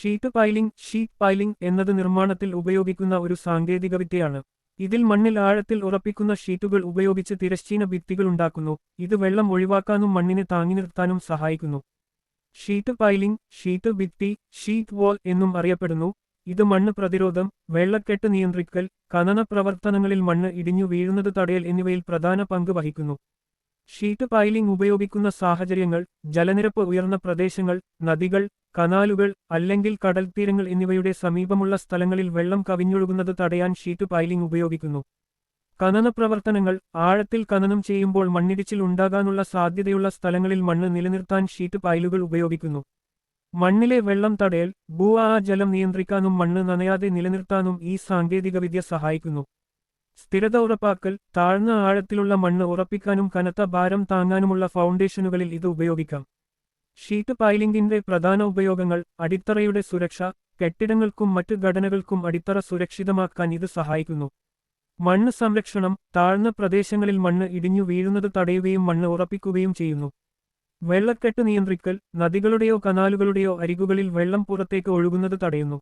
Sheet piling sheet piling എന്നത് നിർമ്മാണത്തിൽ ഉപയോഗിക്കുന്ന ഒരു സാങ്കേതികവിദ്യയാണ് ഇതിൽ മണ്ണിൽ ആഴത്തിൽ ഉറപ്പിക്കുന്ന ഷീറ്റുകൾ ഉപയോഗിച്ച് തിരശ്ചീന ഭിത്തികൾ ഉണ്ടാക്കുന്നു. ഇത് വെള്ളം ഒഴിവാക്കാനും മണ്ണിനെ താങ്ങി നിർത്താനും സഹായിക്കുന്നു. ഷീറ്റ് പൈലിംഗ് ഷീറ്റ് ഭിത്തി ഷീറ്റ് വാൾ എന്നും അറിയപ്പെടുന്നു. ഇത് മണ്ണ് പ്രതിരോധം വെള്ളക്കെട്ട് നിയന്ത്രിക്കൽ ഖനന പ്രവർത്തനങ്ങളിൽ മണ്ണ് ഇടിഞ്ഞു വീഴുന്നത് തടയൽ എന്നിവയിൽ പ്രധാന പങ്ക് വഹിക്കുന്നു. ഷീറ്റ് പൈലിംഗ് ഉപയോഗിക്കുന്ന സാഹചര്യങ്ങൾ ജലനിരപ്പ് ഉയർന്ന പ്രദേശങ്ങൾ നദികൾ കനാലുകൾ അല്ലെങ്കിൽ കടൽത്തീരങ്ങൾ എന്നിവയുടെ സമീപമുള്ള സ്ഥലങ്ങളിൽ വെള്ളം കവിഞ്ഞൊഴുകുന്നത് തടയാൻ ഷീറ്റ് പൈലിംഗ് ഉപയോഗിക്കുന്നു. ഖനന പ്രവർത്തനങ്ങൾ ആഴത്തിൽ ഖനനം ചെയ്യുമ്പോൾ മണ്ണിടിച്ചിൽ ഉണ്ടാകാനുള്ള സാധ്യതയുള്ള സ്ഥലങ്ങളിൽ മണ്ണ് നിലനിർത്താൻ ഷീറ്റ് പൈലുകൾ ഉപയോഗിക്കുന്നു. മണ്ണിലെ വെള്ളം തടയൽ ഭൂആ ജലം നിയന്ത്രിക്കാനും മണ്ണ് നനയാതെ നിലനിർത്താനും ഈ സാങ്കേതികവിദ്യ സഹായിക്കുന്നു. സ്ഥിരത ഉറപ്പാക്കൽ താഴ്ന്ന ആഴത്തിലുള്ള മണ്ണ് ഉറപ്പിക്കാനും കനത്ത ഭാരം താങ്ങാനുമുള്ള ഫൗണ്ടേഷനുകളിൽ ഇത് ഉപയോഗിക്കാം. ഷീറ്റ് പൈലിംഗിന്റെ പ്രധാന ഉപയോഗങ്ങൾ അടിത്തറയുടെ സുരക്ഷ കെട്ടിടങ്ങൾക്കും മറ്റ് ഘടനകൾക്കും അടിത്തറ സുരക്ഷിതമാക്കാൻ ഇത് സഹായിക്കുന്നു. മണ്ണ് സംരക്ഷണം താഴ്ന്ന പ്രദേശങ്ങളിൽ മണ്ണ് ഇടിഞ്ഞു വീഴുന്നത് തടയുകയും മണ്ണ് ഉറപ്പിക്കുകയും ചെയ്യുന്നു. വെള്ളക്കെട്ട് നിയന്ത്രിക്കൽ നദികളുടെയോ കനാലുകളുടെയോ അരികുകളിൽ വെള്ളം പുറത്തേക്ക് ഒഴുകുന്നത് തടയുന്നു.